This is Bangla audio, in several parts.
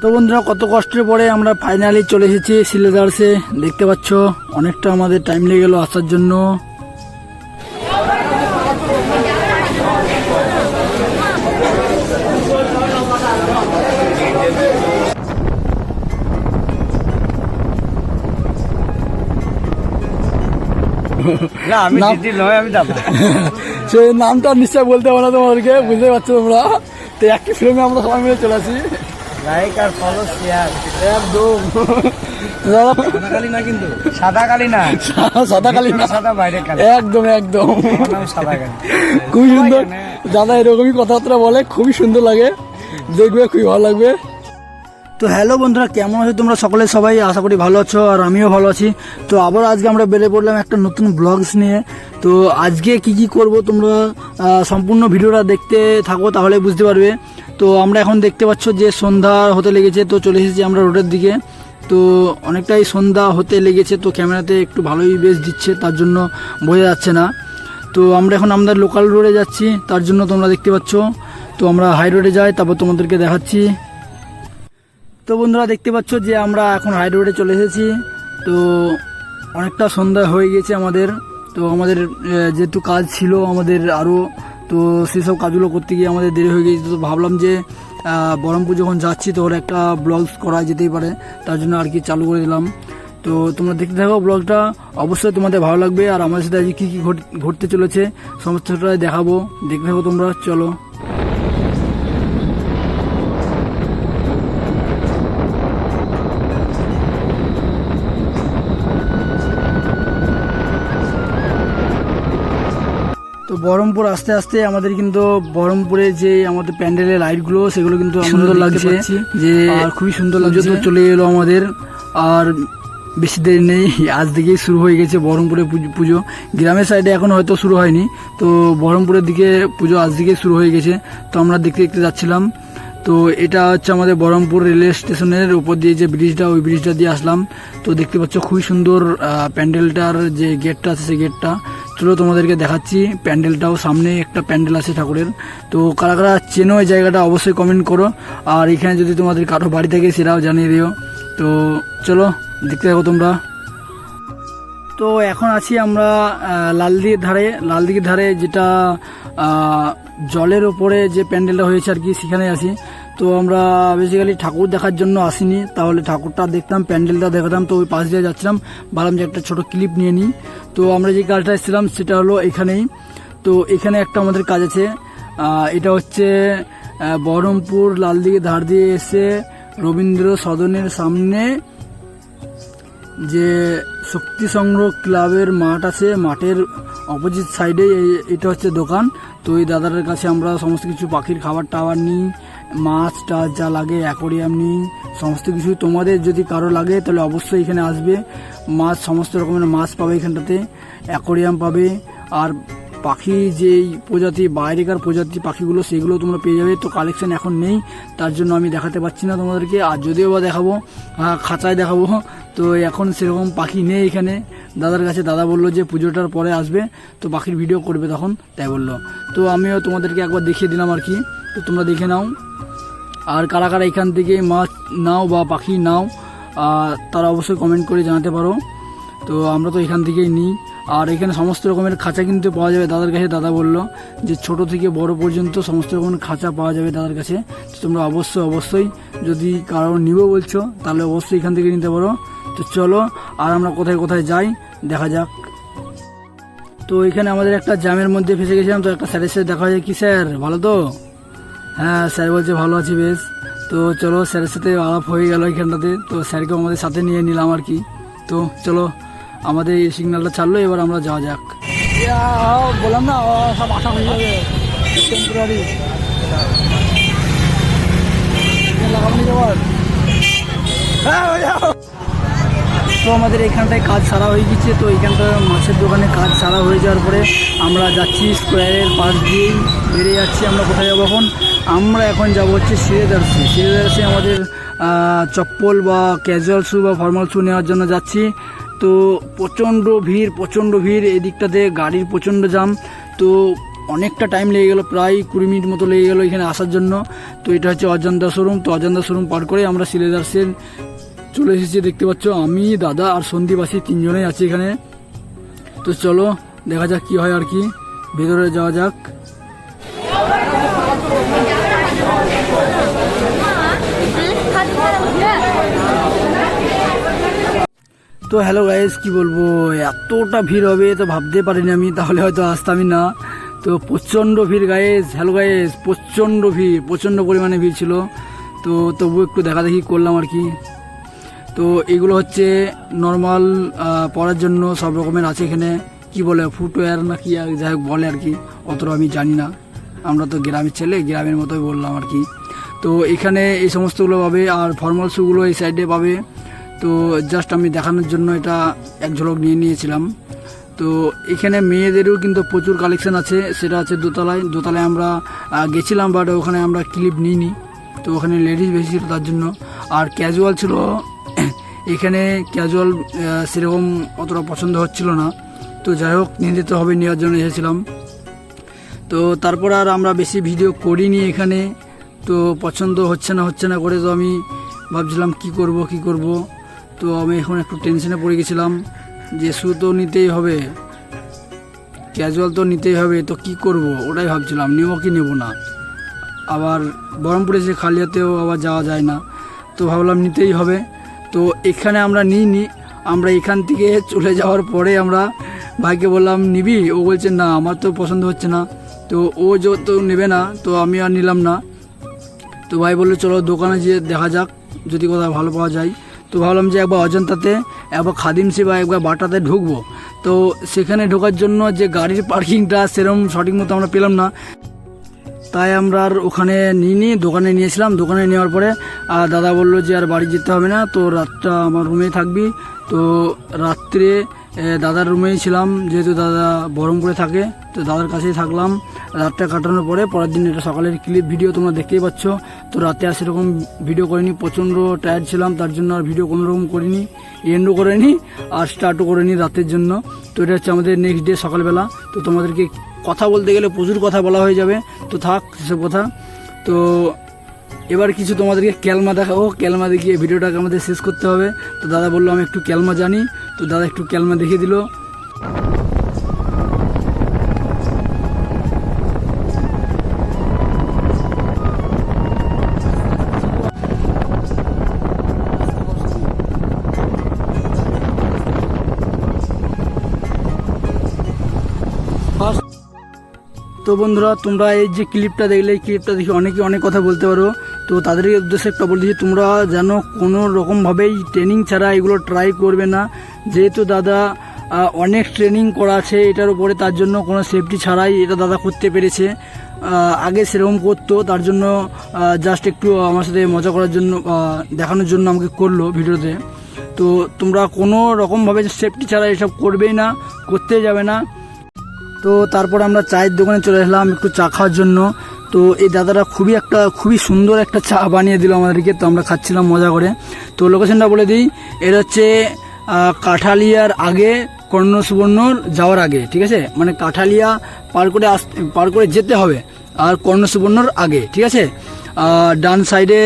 তো বন্ধুরা কত কষ্টের পরে আমরা ফাইনালি চলে এসেছি সিলেদার্সে। দেখতে পাচ্ছ অনেকটা আমাদের টাইম লেগে গেল আসার জন্য। সে নামটা নিশ্চয় বলতে পারো তোমাদেরকে বুঝতে পারছ তোমরা? তো একই ফিল্মে আমরা সবাই মিলে চলে আসি। লাইক আর ফলো শেয়ার একদম। দাদা সাদা কালি না কিন্তু সাদা কালি না। সাদা কালি না। সাদা বাইরে কালি। একদম একদম। সাদা কালি। খুবই সুন্দর। দাদা এরকমই কথাবার্তা বলে খুবই সুন্দর লাগে। দেখবে খুবই ভালো লাগবে। তো হ্যালো বন্ধুরা কেমন আছো তোমরা? সকলে সবাই আশা করি ভালো আছো আর আমিও ভালো আছি। তো আবার আজকে আমরা বেড়ে পড়লাম একটা নতুন ব্লগস নিয়ে। তো আজকে কি কি করব তোমরা সম্পূর্ণ ভিডিওটা দেখতে থাকো তাহলে বুঝতে পারবে। তো আমরা এখন দেখতে পাচ্ছ যে সন্ধ্যা হতে লেগেছে, তো চলে এসেছি আমরা রোডের দিকে। তো অনেকটাই সন্ধ্যা হতে লেগেছে, তো ক্যামেরাতে একটু ভালোই বেশ দিচ্ছে, তার জন্য বোঝা যাচ্ছে না। তো আমরা এখন আমাদের লোকাল রোডে যাচ্ছি, তার জন্য তোমরা দেখতে পাচ্ছ। তো আমরা হাই রোডে যাই, তারপর তোমাদেরকে দেখাচ্ছি। তো বন্ধুরা দেখতে পাচ্ছ যে আমরা এখন হাই রোডে চলে এসেছি। তো অনেকটা সন্ধ্যা হয়ে গেছে আমাদের। তো আমাদের যেহেতু কাজ ছিল, আমাদের আরও তো সেসব কাজগুলো করতে গিয়ে আমাদের দেরি হয়ে গিয়েছে। তো ভাবলাম যে বহরমপুর যখন যাচ্ছি তো ওর একটা ব্লগস করা যেতেই পারে। তার জন্য আর কি চালু করে দিলাম। তো তোমরা দেখতে থাকো ব্লগটা। অবশ্যই তোমাদের ভালো লাগবে। আর আমাদের সাথে আজকে কী কী ঘট- ঘটতে চলেছে, সমস্তটাই দেখাবো। দেখতে থাকো তোমরা। চলো। বহরমপুর আস্তে আস্তে আমাদের কিন্তু বহরমপুরে যে আমাদের প্যান্ডেলের লাইটগুলো সেগুলো কিন্তু সুন্দর লাগছে। যে খুবই সুন্দর লাগছে। তো চলে এলো আমাদের। আর বেশি দেরি নেই আজ থেকেই শুরু হয়ে গেছে বহরমপুরে পুজো- পুজো। গ্রামের সাইডে এখন হয়তো শুরু হয়নি। তো বহরমপুরের দিকে পুজো আজ থেকেই শুরু হয়ে গেছে। তো আমরা দেখতে দেখতে যাচ্ছিলাম। তো এটা হচ্ছে আমাদের বহরমপুর রেলওয়ে স্টেশনের উপর দিয়ে যে ব্রিজটা ওই ব্রিজটা দিয়ে আসলাম। তো দেখতে পাচ্ছ খুবই সুন্দর প্যান্ডেলটার যে গেটটা আছে সেই গেটটা চলো তোমাদেরকে দেখাচ্ছি। প্যান্ডেলটাও সামনে একটা প্যান্ডেল আছে ঠাকুরের। তো কারা কারা চেনো এই জায়গাটা অবশ্যই কমেন্ট করো। আর এখানে যদি তোমাদের কারও বাড়ি থাকে সেটাও জানিয়ে দিও। তো চলো, দেখতে থাকো তোমরা। তো এখন আছি আমরা লালদিঘির ধারে। লালদিঘির ধারে যেটা জলের ওপরে যে প্যান্ডেলটা হয়েছে আর কি সেখানে আছি। তো আমরা বেসিক্যালি ঠাকুর দেখার জন্য আসিনি। তাহলে ঠাকুরটা দেখতাম, প্যান্ডেলটা দেখাতাম। তো ওই পাশ দিয়ে যাচ্ছিলাম। ভাবলাম যে একটা ছোট ক্লিপ নিয়ে নিই। তো আমরা যে কাজটা এসেছিলাম, সেটা হলো এখানেই। তো এখানে একটা আমাদের কাজ আছে। এটা হচ্ছে বহরমপুর লালদিঘির ধার দিয়ে এসে রবীন্দ্র সদনের সামনে যে শক্তি সংগ্রহ ক্লাবের মাঠ আছে, মাঠের অপোজিট সাইডে এটা হচ্ছে দোকান। তো এই দাদার কাছে আমরা সমস্ত কিছু পাখির খাবার টাবার নিই। মাছ টাছ যা লাগে অ্যাকোরিয়াম নিই সমস্ত কিছু তোমাদের যদি কারও লাগে তাহলে অবশ্যই এখানে আসবে। মাছ সমস্ত রকমের মাছ পাবে এখানটাতে অ্যাকোরিয়াম পাবে। আর পাখি যেই প্রজাতি বাইরেকার প্রজাতি পাখিগুলো সেগুলো তোমরা পেয়ে যাবে। তো কালেকশন এখন নেই তার জন্য আমি দেখাতে পারছি না তোমাদেরকে। আর যদিও বা দেখাবো আহ, খাঁচায় দেখাবো তো এখন সেরকম পাখি নেই এখানে। দাদার কাছে দাদা বলল যে পুজোটার পরে আসবে তো পাখির ভিডিও করবে তখন তাই বলল। তো আমিও তোমাদেরকে একবার দেখিয়ে দিলাম আর কি। তো তোমরা দেখে নাও। আর কারা কারা এখান থেকে মাছ নাও বা পাখি নাও তারা অবশ্যই কমেন্ট করে জানাতে পারো। তো আমরা তো এখান থেকেই নিই। আর এখানে সমস্ত রকমের খাঁচা কিন্তু পাওয়া যাবে দাদার কাছে, দাদা বলল যে ছোট থেকে বড় পর্যন্ত সমস্ত রকমের খাঁচা পাওয়া যাবে দাদার কাছে। তোমরা অবশ্যই অবশ্যই যদি কারও নিব বলছো, তাহলে অবশ্যই এখান থেকে নিতে পারো। তো চলো, আর আমরা কোথায় কোথায় যাই, দেখা যাক। তো এখানে আমাদের একটা জ্যামের মধ্যে ফেসে গেছিলাম, তো একটা স্যারের সাথে দেখা যায় কি স্যার, ভালো তো? হ্যাঁ স্যার বলছে ভালো আছি বেশ। তো চলো স্যারের সাথে আলাপ হয়ে গেল এখানটাতে। তো স্যারকে আমাদের সাথে নিয়ে নিলাম আর কি। তো চলো, আমাদের এই সিগন্যালটা ছাড়লো, এবার আমরা যাওয়া যাক। বললাম না সব আশা হয়ে যাবে। টেম্পোরারি হ্যাঁ হয়ে তো আমাদের এখানটায় কাজ সারা হয়ে গেছে। তো এখানটা মাছের দোকানে কাজ সারা হয়ে যাওয়ার পরে আমরা যাচ্ছি স্কোয়ারের পাশ দিয়েই। বেরিয়ে যাচ্ছি আমরা কোথায় যাব এখন? আমরা এখন যাব হচ্ছে সিরেদার্সে সিরেদার্সে আমাদের চপ্পল বা ক্যাজুয়াল শ্যু বা ফর্মাল শ্যু নেওয়ার জন্য যাচ্ছি। তো প্রচণ্ড ভিড় প্রচণ্ড ভিড়। এদিকটাতে গাড়ির প্রচণ্ড জাম তো অনেকটা টাইম লেগে গেল, প্রায় কুড়ি মিনিট মতো লেগে গেলো এখানে আসার জন্য। তো এটা হচ্ছে অজন্তা শোরুম। তো অজন্তা শোরুম পার করে আমরা সিলেদার্সের চলে এসেছি, দেখতে পাচ্ছ। আমি, দাদা আর সন্দীপ আছি, তিনজনেই আছি এখানে। তো চলো, দেখা যাক কি হয় আর কি। ভেতরে যাওয়া যাক। তো হ্যালো গাইস কি বলব? এতটা ভিড় হবে তো ভাবতে পারিনি আমি, তাহলে হয়তো আসতামই না। তো প্রচণ্ড ভিড় গাইস হ্যালো গাইস প্রচণ্ড ভিড়, প্রচণ্ড পরিমাণে ভিড় ছিল। তো তবু একটু দেখা দেখি করলাম আর কি। তো এগুলো হচ্ছে নর্মাল পরার জন্য সব রকমের আছে এখানে। কি বলে ফুটওয়্যার না কি যাই হোক বলে আর কি, অতটা আমি জানি না। আমরা তো গ্রামের ছেলে, গ্রামের মতোই বললাম আর কি। তো এখানে এই সমস্তগুলো পাবে, আর ফর্মাল শুগুলো এই সাইডে পাবে। তো জাস্ট আমি দেখানোর জন্য এটা এক ঝলক নিয়ে নিয়েছিলাম। তো এখানে মেয়েদেরও কিন্তু প্রচুর কালেকশন আছে। সেটা আছে দোতলায়। দোতলায় আমরা গেছিলাম বাট ওখানে আমরা ক্লিপ নিইনি। তো ওখানে লেডিস বেশি ছিল তার জন্য। আর ক্যাজুয়াল ছিল, এখানে ক্যাজুয়াল সেরকম অতটা পছন্দ হচ্ছিল না। তো যাই হোক, নিয়ে যেতে হবে, নেওয়ার জন্য এসেছিলাম। তো তারপর আর আমরা বেশি ভিডিও করিনি এখানে। তো পছন্দ হচ্ছে না হচ্ছে না করে তো আমি ভাবছিলাম কি করব কি করব। তো আমি এখন একটু টেনশনে পড়ে গেছিলাম যে শু তো নিতেই হবে ক্যাজুয়াল তো নিতেই হবে, তো কি করব? ওটাই ভাবছিলাম, নেব কি নেব না? আবার বহরমপুরে যে খালি হাতেও আবার যাওয়া যায় না, তো ভাবলাম নিতেই হবে। তো এখানে আমরা নিই নি আমরা এখান থেকে চলে যাওয়ার পরে আমরা ভাইকে বললাম, নিবি? ও বলছে, না, আমার তো পছন্দ হচ্ছে না। তো ও যেহেতু নেবে না, তো আমি আর নিলাম না। তো ভাই বলল, চলো দোকানে যেয়ে দেখা যাক, যদি কোথাও ভালো পাওয়া যায়। তো ভাবলাম যে একবার অজন্তাতে, একবার খাদিমসি বা একবার বাটাতে ঢুকবো। তো সেখানে ঢোকার জন্য যে গাড়ির পার্কিংটা সেরকম সঠিক মতো আমরা পেলাম না। তাই আমরা আর ওখানে নিইনি, দোকানে নিয়েছিলাম। দোকানে নেওয়ার পরে, আর দাদা বলল যে আর বাড়ি যেতে হবে না, তো রাতটা আমার রুমেই থাকবি। তো রাত্রে দাদার রুমেই ছিলাম, যেহেতু দাদা বহরমপুরে থাকে, তো দাদার কাছেই থাকলাম। রাতটা কাটানোর পরে, পরের দিন এটা সকালের ক্লিপ ভিডিও তোমরা দেখতেই পাচ্ছ। তো রাতে আর সেরকম ভিডিও করিনি, প্রচণ্ড টায়ার্ড ছিলাম, তার জন্য আর ভিডিও কোনো রকম করিনি এন্ডও করিনি, আর স্টার্টও করিনি রাতের জন্য। তো এটা হচ্ছে আমাদের নেক্সট ডে সকালবেলা। তো তোমাদেরকে কথা বলতে গেলে প্রচুর কথা বলা হয়ে যাবে। তো থাক, সেসব কথা। তো এবার কিছু তোমাদেরকে ক্যালমা দেখাবো। ক্যালমা দেখিয়ে ভিডিওটাকে আমাদের শেষ করতে হবে। তো দাদা বলল, আমি একটু ক্যালমা জানি। তো দাদা একটু ক্যালমা দেখিয়ে দিল। তো বন্ধুরা, তোমরা এই যে ক্লিপটা দেখলে, এই ক্লিপটা দেখে অনেকে অনেক কথা বলতে পারো। তো তাদের উদ্দেশ্যে একটা বলছি তোমরা যেন কোনো রকমভাবেই ট্রেনিং ছাড়া এগুলো ট্রাই করবে না। যেহেতু দাদা অনেক ট্রেনিং করা আছে এটার উপরে, তার জন্য কোনো সেফটি ছাড়াই এটা দাদা করতে পেরেছে। আগে সেরকম করতো, তার জন্য জাস্ট একটু আমার সাথে মজা করার জন্য দেখানোর জন্য আমাকে করল ভিডিওতে। তো তোমরা কোনো রকমভাবে সেফটি ছাড়া এসব করবেই না, করতে যাবে না। তো তারপর আমরা চায়ের দোকানে চলে এলাম একটু চা খাওয়ার জন্য। তো এই দাদারা খুবই একটা, খুবই সুন্দর একটা চা বানিয়ে দিল আমাদেরকে, তো আমরা খাচ্ছিলাম মজা করে। তো লোকেশনটা বলে দিই, এটা হচ্ছে কাঠালিয়ার আগে কর্ণ সুবর্ণর যাওয়ার আগে, ঠিক আছে? মানে কাঠালিয়া পার করে আস, পার করে যেতে হবে, আর কর্ণ সুবর্ণর আগে, ঠিক আছে? ডান সাইডে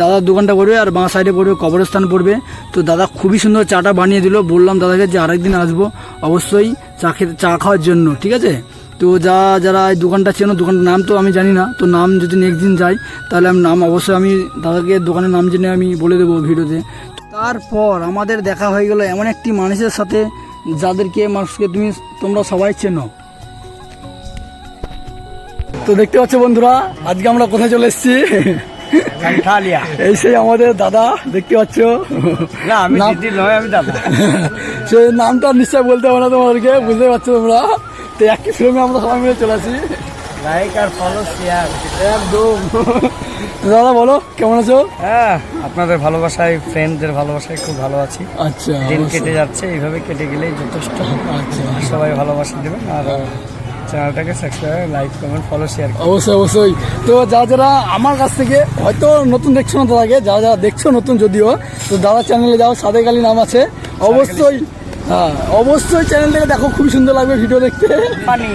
দাদার দোকানটা পড়বে, আর বাঁ সাইডে পড়বে, কবরস্থান পড়বে। তো দাদা খুবই সুন্দর চাটা বানিয়ে দিল, বললাম দাদাকে যে আরেকদিন আসব, অবশ্যই চা খেতে, চা খাওয়ার জন্য, ঠিক আছে? তো যা, যারা এই দোকানটা চেনো, দোকানটার নাম তো আমি জানি না, তো নাম যদি নেক্সট দিন যাই, তাহলে আমি নাম অবশ্যই আমি দাদাকে দোকানের নাম জেনে আমি বলে দেবো ভিডিওতে। তারপর আমাদের দেখা হয়ে গেল এমন একটি মানুষের সাথে, যাদেরকে মানুষকে তুমি, তোমরা সবাই চেনো। তো দেখতে পাচ্ছ বন্ধুরা, আজকে আমরা কোথায় চলে এসেছি? এই সেই আমাদের দাদা দেখতে পাচ্ছ? না আমি নয় আমি দাদা। সেই নামটা নিশ্চয় বলতে হবে না তোমাদেরকে বুঝতে পারছ তোমরা? তো একই ফিল্মে আমরা সবাই মিলে চলে আসি। লাইক আর ফলো শেয়ার একদম। দাদা বলো কেমন আছো? হ্যাঁ আপনাদের ভালোবাসায় ফ্রেন্ডদের ভালোবাসায় খুব ভালো আছি। আচ্ছা দিন কেটে যাচ্ছে এইভাবে কেটে গেলেই যথেষ্ট। আচ্ছা। সবাই ভালোবাসা দেবেন আর চ্যানেলটাকে subscribe like comment follow share অবশ্যই অবশ্যই। তো যারা যারা আমার কাছ থেকে হয়তো নতুন দেখছ না দাদাকে যারা যারা দেখছ নতুন যদিও তো দাদা চ্যানেলে যাও সাদেক আলী নাম আছে। অবশ্যই হ্যাঁ অবশ্যই চ্যানেলটাকে দেখো খুব সুন্দর লাগবে ভিডিও দেখতে। পানি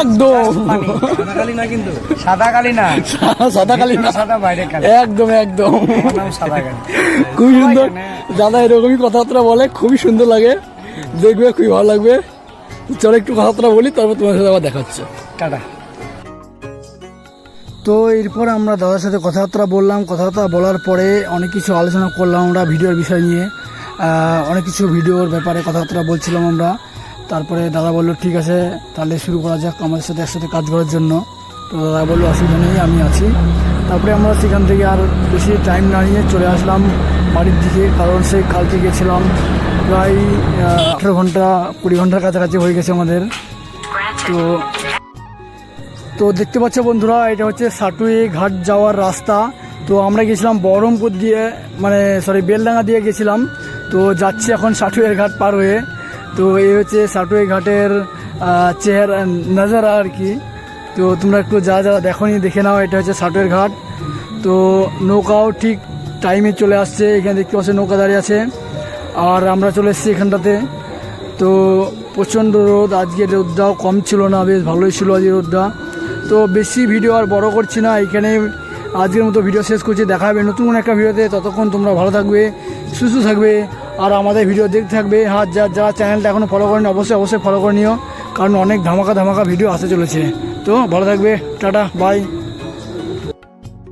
একদম। পানি সাদা কালি না কিন্তু? সাদা কালি না। সাদা কালি না। সাদা বাইরে একদম একদম। খুবই সুন্দর। দাদা এরকমই কথাবার্তা বলে খুবই সুন্দর লাগে। দেখবে খুবই ভালো লাগবে। চলো একটু কথাবার্তা বলি, তারপর তোমার সাথে আবার দেখাচ্ছে টাটা। তো এরপর আমরা দাদার সাথে কথাবার্তা বললাম। কথাবার্তা বলার পরে অনেক কিছু আলোচনা করলাম আমরা ভিডিওর বিষয় নিয়ে। অনেক কিছু ভিডিওর ব্যাপারে কথাবার্তা বলছিলাম আমরা। তারপরে দাদা বলল, ঠিক আছে, তাহলে শুরু করা যাক আমাদের সাথে একসাথে কাজ করার জন্য। তো দাদা বলল, অসুবিধা নেই, আমি আছি। তারপরে আমরা সেখান থেকে আর বেশি টাইম না নিয়ে চলে আসলাম বাড়ির দিকে, কারণ সেই কালকে গেছিলাম। প্রায় আঠেরো ঘণ্টা, কুড়ি ঘণ্টার কাছাকাছি হয়ে গেছে আমাদের। তো তো দেখতে পাচ্ছ বন্ধুরা, এটা হচ্ছে সাটুই ঘাট যাওয়ার রাস্তা। তো আমরা গেছিলাম বহরমপুর দিয়ে মানে সরি বেলডাঙ্গা দিয়ে গেছিলাম। তো যাচ্ছি এখন সাটুয়ের ঘাট পার হয়ে। তো এই হচ্ছে সাটুই ঘাটের চেহারা, নজারা আর কি। তো তোমরা একটু যা যারা দেখোনি দেখে নাও, এটা হচ্ছে সাটুয়ের ঘাট। তো নৌকাও ঠিক টাইমে চলে আসছে। এখানে দেখতে পাচ্ছ নৌকা দাঁড়িয়ে আছে। আর আমরা চলে এসেছি এখানটাতে। তো প্রচণ্ড রোদ, আজকে রোদটাও কম ছিল না, বেশ ভালোই ছিল আজকে রোদটা। তো বেশি ভিডিও আর বড় করছি না, এখানে আজকের মতো ভিডিও শেষ করছি, দেখা হবে নতুন একটা ভিডিওতে। ততক্ষণ তোমরা ভালো থাকবে, সুস্থ থাকবে, আর আমাদের ভিডিও দেখতে থাকবে। আর যা যারা চ্যানেলটা এখনও ফলো করেনি, অবশ্যই অবশ্যই ফলো করে নিও, কারণ অনেক ধামাকা ধামাকা ভিডিও আসতে চলেছে। তো ভালো থাকবে, টাটা বাই